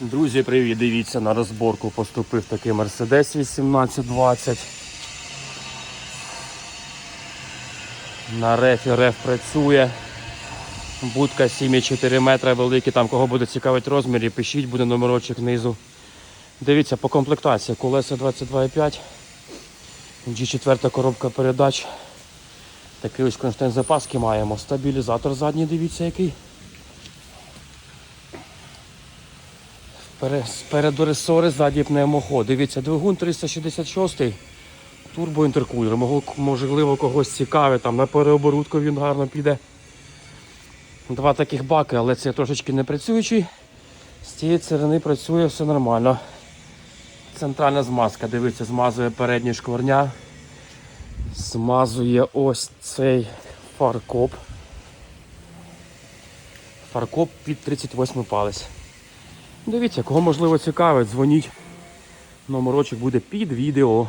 Друзі, привіт! Дивіться, на розборку поступив такий Mercedes 1820. На рефі реф працює. Будка 7,4 метра великий. Там кого буде цікавить розмірі, пишіть, буде номерочок знизу. Дивіться по комплектації. Колеса 22,5. G4 коробка передач. Такий ось кронштейн запаски маємо. Стабілізатор задній, дивіться який. Спереду ресори, ззаді пневмоход. Дивіться, двигун 366, турбоінтеркулер. Можливо, когось цікавить, там на переоборудку він гарно піде. Два таких баки, але це трошечки не працюючий. З цієї царини працює все нормально. Центральна змазка, дивіться, змазує передні шкварня. Змазує ось цей фаркоп. Фаркоп під 38 палець. Дивіться, кого можливо цікавить, дзвоніть. Номерочок буде під відео.